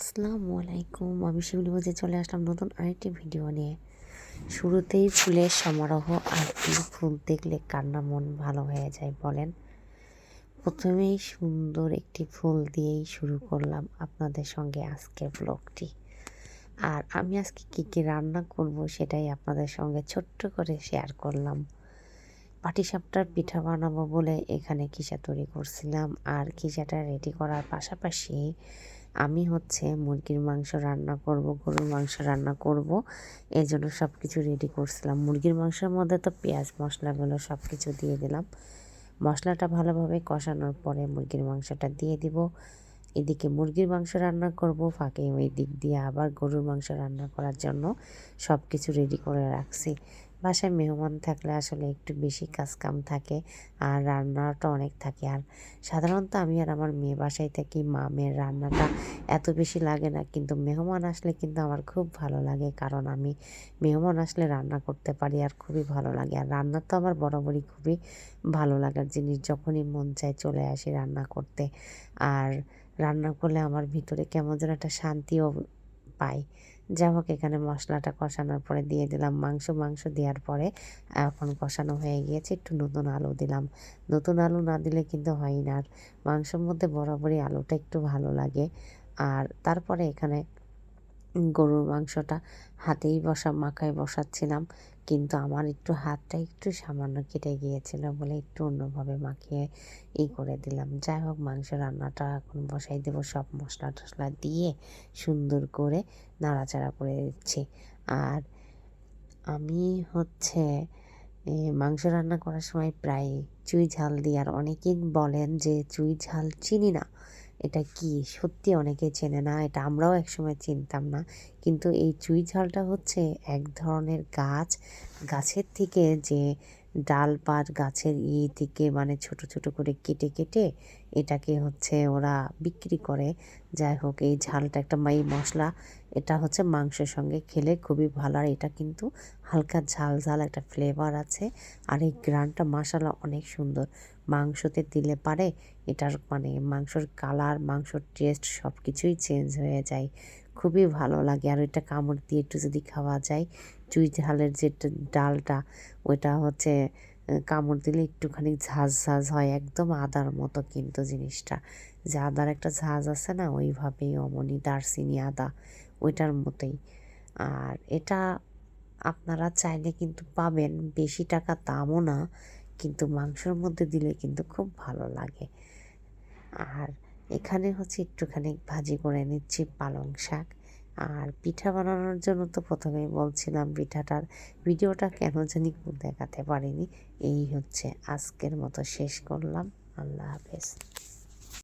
আসসালামু আলাইকুম। আমি শিউলি বলতে চলে আসলাম নতুন আরেকটি ভিডিও নিয়ে। শুরুতেই ফুলের সমারোহ আর ফুল দেখলে কান্না মন ভালো হয়ে যায়, বলেন। প্রথমেই সুন্দর একটি ফুল দিয়েই শুরু করলাম আপনাদের সঙ্গে আজকের ব্লগটি আর আমি আজকে কী কী রান্না করব সেটাই আপনাদের সঙ্গে ছোট্ট করে শেয়ার করলাম। পাটিসাপটার পিঠা বানাবো বলে এখানে কিসা তৈরি করছিলাম আর কিসাটা রেডি করার পাশাপাশি আমি হচ্ছে মুরগির মাংস রান্না করব, গরুর মাংস রান্না করব। এই জন্য সব কিছু রেডি করছিলাম। মুরগির মাংসের মধ্যে তো পেঁয়াজ, মশলাগুলো সব কিছু দিয়ে দিলাম। মশলাটা ভালোভাবে কষানোর পরে মুরগির মাংসটা দিয়ে দিব। এদিকে মুরগির মাংস রান্না করব, ফাঁকে ওই দিক দিয়ে আবার গরুর মাংস রান্না করার জন্য সব কিছু রেডি করে রাখছি। বাসায় মেহমান থাকলে আসলে একটু বেশি কাজ কাম থাকে আর রান্নাটা অনেক থাকে। আর সাধারণত আমি আর আমার মেয়ে বাসায় থাকি, মা মেয়ের রান্নাটা এত বেশি লাগে না, কিন্তু মেহমান আসলে কিন্তু আমার খুব ভালো লাগে কারণ আমি মেহমান আসলে রান্না করতে পারি আর খুবই ভালো লাগে। আর রান্না তো আমার বরাবরই খুবই ভালো লাগার জিনিস যখনই মন চায় চলে আসি রান্না করতে। আর রান্না করলে আমার ভিতরে কেমন যেন একটা শান্তিও পাই। যা হোক, এখানে মশলাটা কষানোর পরে দিয়ে দিলাম মাংস। মাংস দেওয়ার পরে এখন কষানো হয়ে গিয়েছে। একটু নতুন আলু দিলাম। নতুন আলু না দিলে কিন্তু হয় না। আর মাংসের মধ্যে বরাবরই আলুটা একটু ভালো লাগে। আর তারপরে এখানে গরুর মাংসটা হাতেই বসা, মাখায় বসাচ্ছিলাম। কিন্তু আমার একটু হাতটা একটু সামান্য কেটে গিয়েছিল বলে একটু অন্যভাবে মাখিয়ে ই করে দিলাম। যাই হোক, মাংস রান্নাটা এখন বসাই দেবো। সব মশলা টশলা দিয়ে সুন্দর করে নাড়াচাড়া করে দিচ্ছি। আর আমি হচ্ছে মাংস রান্না করার সময় প্রায় চুই ঝাল দিই। আর অনেকেই বলেন যে চুই ঝাল চিনি না। এটা কি? সত্যি অনেকে চেনে না, এটা আমরাও একসময় চিনতাম না। কিন্তু এই চুই ঝালটা হচ্ছে এক ধরনের গাছ। গাছের থেকে যে ডাল পাট গাছের ই থেকে মানে ছোট ছোট করে কেটে কেটে এটাকে হচ্ছে ওরা বিক্রি করে। যাই হোক, এই ঝালটা একটা মাই মশলা। এটা হচ্ছে মাংসের সঙ্গে খেলে খুবই ভালো। আর এটা কিন্তু হালকা ঝাল ঝাল একটা ফ্লেভার আছে। আর এই গ্রানটা মশালা অনেক সুন্দর। মাংসতে দিলে পারে এটার মানে মাংসর কালার মাংসর টেস্ট সব কিছুই চেঞ্জ হয়ে যায়। খুবই ভালো লাগে। আর এটা কামড় দিয়ে একটু যদি খাওয়া যায় চুই ঝালের যে ডালটা, ওইটা হচ্ছে কামড় দিলে একটুখানি ঝাঁঝ ঝাঁঝ হয়, একদম আদার মতো কিন্তু জিনিসটা। যে আদার একটা ঝাঁঝ আছে না, ওইভাবেই অমনি দারচিনি আদা, ওইটার মতোই। আর এটা আপনারা চাইলে কিন্তু পাবেন, বেশি টাকা দামও না, কিন্তু মাংসের মধ্যে দিলে কিন্তু খুব ভালো লাগে। আর এখানে হচ্ছে একটুখানি ভাজি করে নিচ্ছি পালং শাক। আর পিঠা বানানোর জন্য তো প্রথমেই বলছিলাম পিঠাটার ভিডিওটা কেন জানি দেখাতে পারিনি। এই হচ্ছে আজকের মতো শেষ করলাম। আল্লাহ হাফেজ।